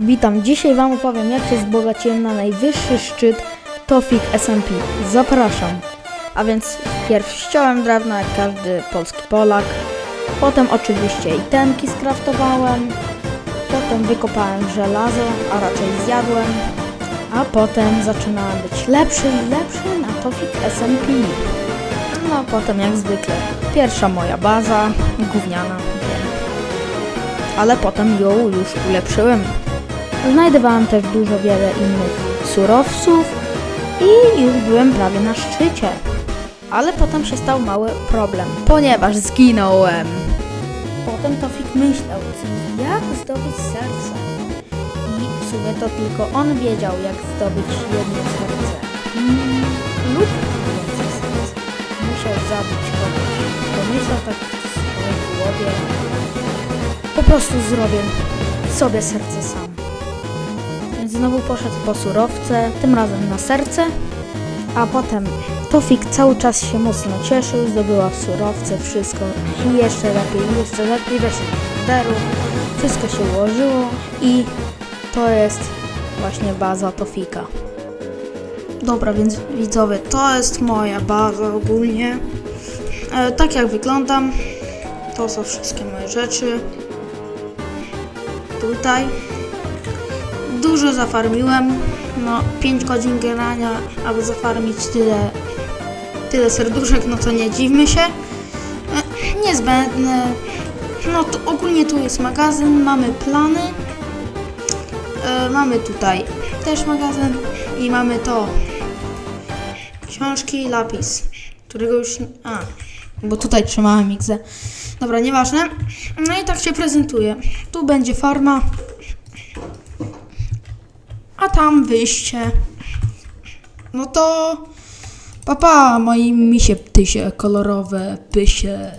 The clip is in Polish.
Witam, dzisiaj Wam opowiem jak się wzbogaciłem na najwyższy szczyt Tofik SMP. Zapraszam. A więc pierw ściąłem drewno jak każdy polski Polak. Potem oczywiście itemki skraftowałem. Potem wykopałem żelazo, a raczej zjadłem. A potem zaczynałem być lepszy i lepszy na Tofik SMP. No potem jak zwykle pierwsza moja baza, gówniana. Ale potem ją już ulepszyłem. Znajdowałem też dużo wiele innych surowców i już byłem prawie na szczycie. Ale potem się stał mały problem, ponieważ zginąłem. Potem Tofik myślał, jak zdobyć serce. I w sumie to tylko on wiedział, jak zdobyć jedno serce. Mm, lub więcej serc. Musiał zabić kogoś. Pomyślał tak w swojej głowie. Po prostu zrobię sobie serce sam. Więc znowu poszedł po surowce, tym razem na serce, a potem Tofik cały czas się mocno cieszył, zdobyła surowce, wszystko i jeszcze lepiej, jeszcze lepiej, weszli do netheru, wszystko się ułożyło i to jest właśnie baza Tofika. Dobra, więc widzowie, to jest moja baza ogólnie. E, tak jak wyglądam, to są wszystkie moje rzeczy. Tutaj dużo zafarmiłem. No, 5 godzin grania, aby zafarmić tyle, tyle serduszek, no to nie dziwmy się. E, Niezbędne. No to ogólnie tu jest magazyn, mamy plany. E, mamy tutaj też magazyn i mamy to. Książki, lapis, którego już. A, bo tutaj trzymałem XD. Dobra, nieważne. No i tak się prezentuje. Tu będzie farma a tam wyjście. No to papa, moi misie ptysie kolorowe, pysie.